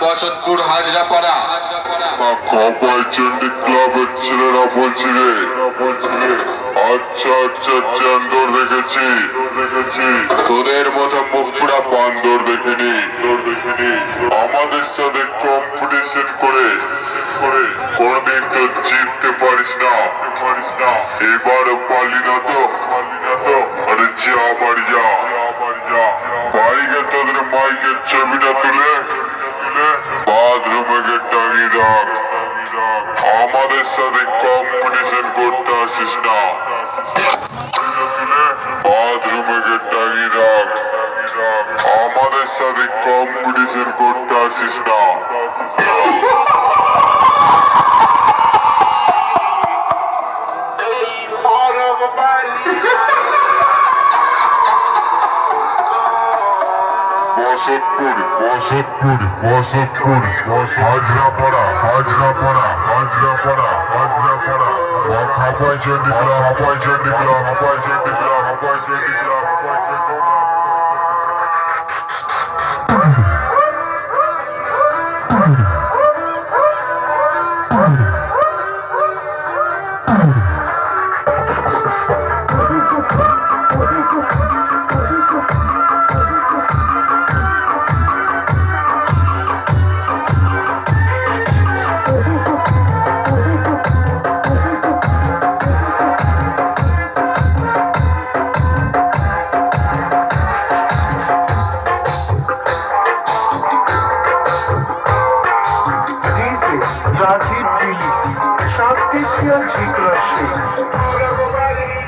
বাসনপুর হাজরাপাড়া চন্ডী ক্লাবের ছেলেরা বলছি রে। আচ্ছা আচ্ছা চান্দর দেখেছি। তোদের মতো বান্দর দেখিনি। আমাদের সাথে কম্পিটিশন করে। কোনদিন তো জিততে পারিস না। পারিস না এবারও না তো না তো? আরে যা বাড়ি যা। বাড়ি তোদের মাইকের ছবিটা তুলে তুলে বাথরুমে গিয়ে টাঙিয়ে রাখ আমাদের সাথে কম্পিটিশন করতে আসিস না। বাথরুমে গিয়ে টাঙিয়ে রাখ। আমাদের সাথে কম্পিটিশন করতে আসিস না। Basatpur Basatpur Basatpur Hazrapara Hazrapara Hazrapara Hazrapara. Hapai Chandi club Hapai Chandi club Hapai Chandi club Hapai Chandi club Hapai Chandi is Rajiv Beats, Shakti Zik Rashid.